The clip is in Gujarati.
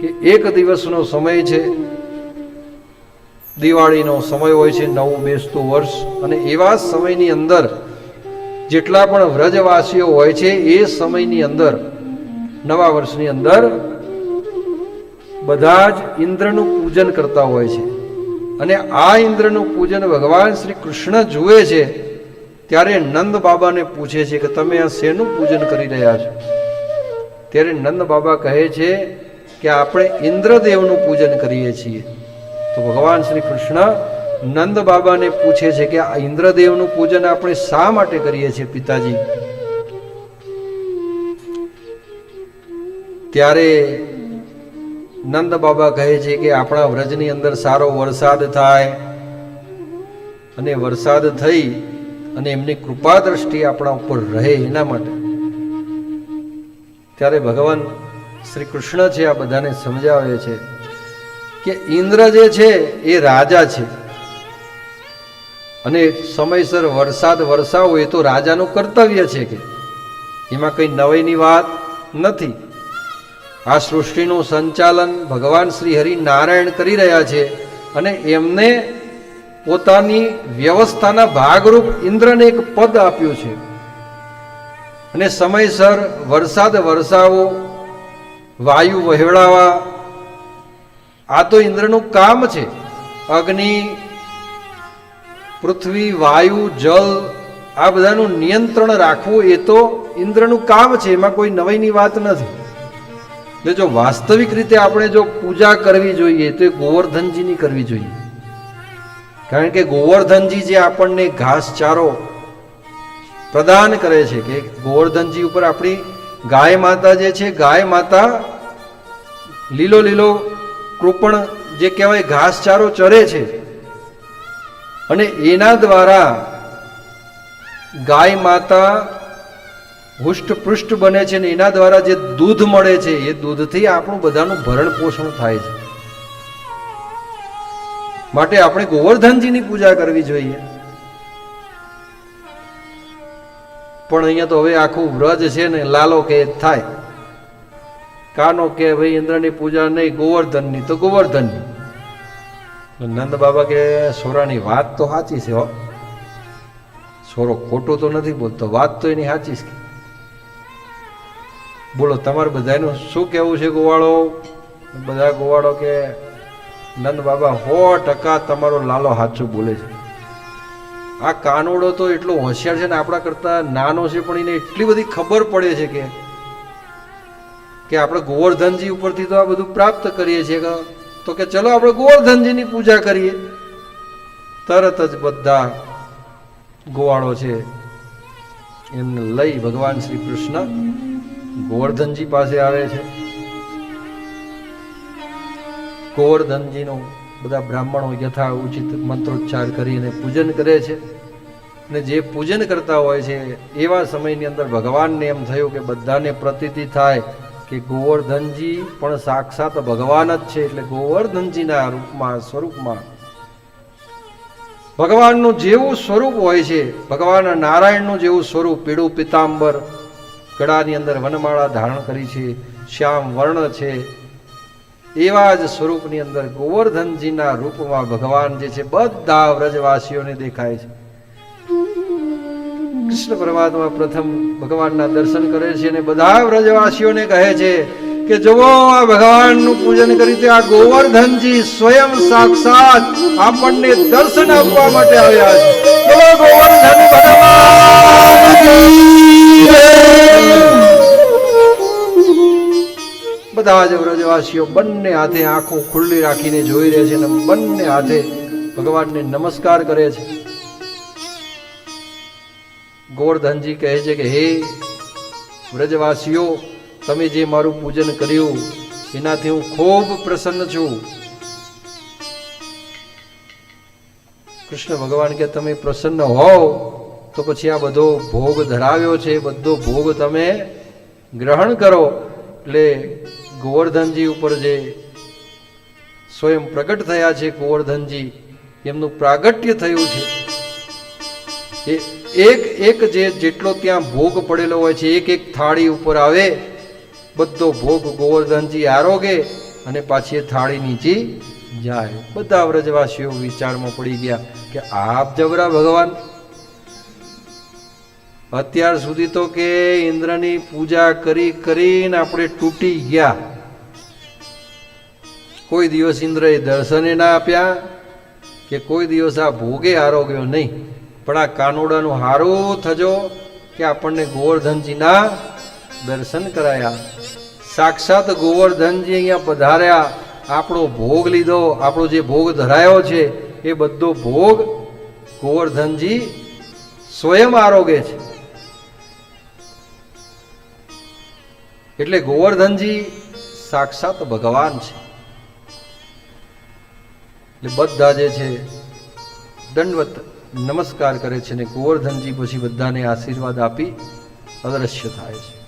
કે એક દિવસનો સમય છે. દિવાળીનો સમય હોય છે, નવું બેસતું વર્ષ. અને એવા સમયની અંદર જેટલા પણ વ્રજવાસીઓ હોય છે, એ સમયની અંદર, નવા વર્ષની અંદર, બધા જ ઇન્દ્રનું પૂજન કરતા હોય છે. અને આ ઇન્દ્રનું પૂજન ભગવાન શ્રી કૃષ્ણ જુએ છે, ત્યારે નંદ બાબાને પૂછે છે કે તમે આ શેનું પૂજન કરી રહ્યા છો? ત્યારે નંદ બાબા કહે છે કે આપણે ઇન્દ્રદેવનું પૂજન કરીએ છીએ. તો ભગવાન શ્રી કૃષ્ણ નંદ બાબાને પૂછે છે કે આ ઇન્દ્રદેવનું પૂજન આપણે શા માટે કરીએ છીએ પિતાજી? ત્યારે નંદ બાબા કહે છે કે આપણા વ્રજની અંદર સારો વરસાદ થાય અને વરસાદ થઈ અને એમની કૃપા દ્રષ્ટિ આપણા ઉપર રહે એના માટે. ત્યારે ભગવાન શ્રી કૃષ્ણ છે, આ બધાને સમજાવે છે કે ઇન્દ્ર જે છે, એ રાજા છે. અને સમયસર વરસાદ વરસાવો, એ તો રાજાનું કર્તવ્ય છે કે એમાં કંઈ નવાઈની વાત નથી. આ સૃષ્ટિનું સંચાલન ભગવાન શ્રી હરિ નારાયણ કરી રહ્યા છે અને એમને પોતાની વ્યવસ્થાના ભાગરૂપ ઇન્દ્રને એક પદ આપ્યું છે. અને સમયસર વરસાદ વરસાવો વાયુ વહેવડાવા. આ તો ઇન્દ્રનું કામ છે. અગ્નિ, પૃથ્વી, વાયુ જલ આ બધાનું નિયંત્રણ રાખવું એ તો ઇન્દ્રનું કામ છે. એમાં કોઈ નવાઈની વાત નથી. એટલે જો વાસ્તવિક રીતે આપણે જો પૂજા કરવી જોઈએ, તો એ ગોવર્ધનજીની કરવી જોઈએ. કારણ કે ગોવર્ધનજી જે આપણને ઘાસચારો પ્રદાન કરે છે કે ગોવર્ધનજી ઉપર આપણી ગાય માતા જે છે, ગાય માતા લીલો લીલો કૃપણ જે કહેવાય, ઘાસચારો ચરે છે. અને એના દ્વારા ગાય માતા હુષ્ટપૃષ્ટ બને છે ને એના દ્વારા જે દૂધ મળે છે, એ દૂધથી આપણું બધાનું ભરણ પોષણ થાય છે. માટે આપણે ગોવર્ધનજીની પૂજા કરવી જોઈએ. પણ અહીંયા તો હવે આખું વ્રજ છે ને લાલો કે થાય. કાનો કે ભાઈ ઇન્દ્રની પૂજા નહીં, ગોવર્ધનની, તો ગોવર્ધનની. નંદ બાબા કે, સોરાની વાત તો સાચી છે સોરો ખોટો તો નથી બોલતો, વાત તો એની સાચી છે બોલો, તમારે બધાનું શું કહેવું છે ગોવાળો? બધા ગોવાળો કે, નંદ બાબા, સો ટકા તમારો લાલો સાચું બોલે છે. આ કાનોડો તો એટલો હોશિયાર છે ને આપણા કરતા નાનો છે પણ એને એટલી બધી ખબર પડે છે કે કે આપણે ગોવર્ધનજી ઉપરથી તો આ બધું પ્રાપ્ત કરીએ છીએ. તો કે ચલો આપણે ગોવર્ધનજીની પૂજા કરીએ. તરત જ બધા ગોવાળો છે એમને લઈ ભગવાન શ્રી કૃષ્ણ ગોવર્ધનજી પાસે આવે છે. ગોવર્ધનજીનો બધા બ્રાહ્મણો યથા ઉચિત મંત્રોચ્ચાર કરીને પૂજન કરે છે. અને જે પૂજન કરતા હોય છે, એવા સમયની અંદર ભગવાનને એમ થયું કે બધાને પ્રતીતિ થાય કે ગોવર્ધનજી પણ સાક્ષાત ભગવાન જ છે, એટલે ગોવર્ધનજીના રૂપમાં, સ્વરૂપમાં. ભગવાનનું જેવું સ્વરૂપ હોય છે, ભગવાન નારાયણનું જેવું સ્વરૂપ પીળું પિતાંબર ગળાની અંદર વનમાળા ધારણ કરી છે, શ્યામ વર્ણ છે એવા જ સ્વરૂપની અંદર ગોવર્ધનજીના રૂપમાં ભગવાન જે છે, બધા વ્રજવાસીઓને દેખાય છે. કૃષ્ણ પરમાત્મા પ્રથમ ભગવાનના દર્શન કરે છે અને બધા વ્રજવાસીઓને કહે છે કે જુઓ, આ ભગવાનનું પૂજન કરી તે આ ગોવર્ધનજી સ્વયં સાક્ષાત આપણને દર્શન આપવા માટે આવ્યા છે. ગોવર્ધન ભગવાન બધા જ વ્રજવાસીઓ બંને હાથે આંખો ખુલ્લી રાખીને જોઈ રહે છે અને બંને હાથે ભગવાનને નમસ્કાર કરે છે. ગોવર્ધનજી કહે છે કે, હે વ્રજવાસીઓ, તમે જે મારું પૂજન કર્યું, એનાથી હું ખૂબ પ્રસન્ન છું. કૃષ્ણ ભગવાન કે, તમે પ્રસન્ન હોવ, તો પછી આ બધો ભોગ ધરાવ્યો છે, બધો ભોગ તમે ગ્રહણ કરો. એટલે ગોવર્ધનજી ઉપર જે સ્વયં પ્રગટ થયા છે ગોવર્ધનજી, એમનું પ્રાગટ્ય થયું છે. એ એક એક જે જેટલો ત્યાં ભોગ પડેલો હોય છે, એક એક થાળી ઉપર આવે, બધો ભોગ ગોવર્ધનજી આરોગે અને પાછી એ થાળી નીચી જાય. બધા વ્રજવાસીઓ વિચારમાં પડી ગયા કે આપ જબરા ભગવાન. અત્યાર સુધી તો કે ઇન્દ્રની પૂજા કરી કરીને આપણે તૂટી ગયા. કોઈ દિવસ ઇન્દ્રએ દર્શને ના આપ્યા કે કોઈ દિવસ આ ભોગે આરોગ્યો નહીં. પણ આ કાનોડાનું હારો થજો કે આપણને ગોવર્ધનજીના દર્શન કરાયા. સાક્ષાત ગોવર્ધનજી અહીંયા પધાર્યા. આપણો ભોગ લીધો. આપણો જે ભોગ ધરાયો છે, એ બધો ભોગ ગોવર્ધનજી સ્વયં આરોગે છે. એટલે ગોવર્ધનજી સાક્ષાત ભગવાન છે. એટલે બધા જે છે, દંડવત નમસ્કાર કરે છે ને ગોવર્ધનજી પછી બધાને આશીર્વાદ આપી અદ્રશ્ય થાય છે.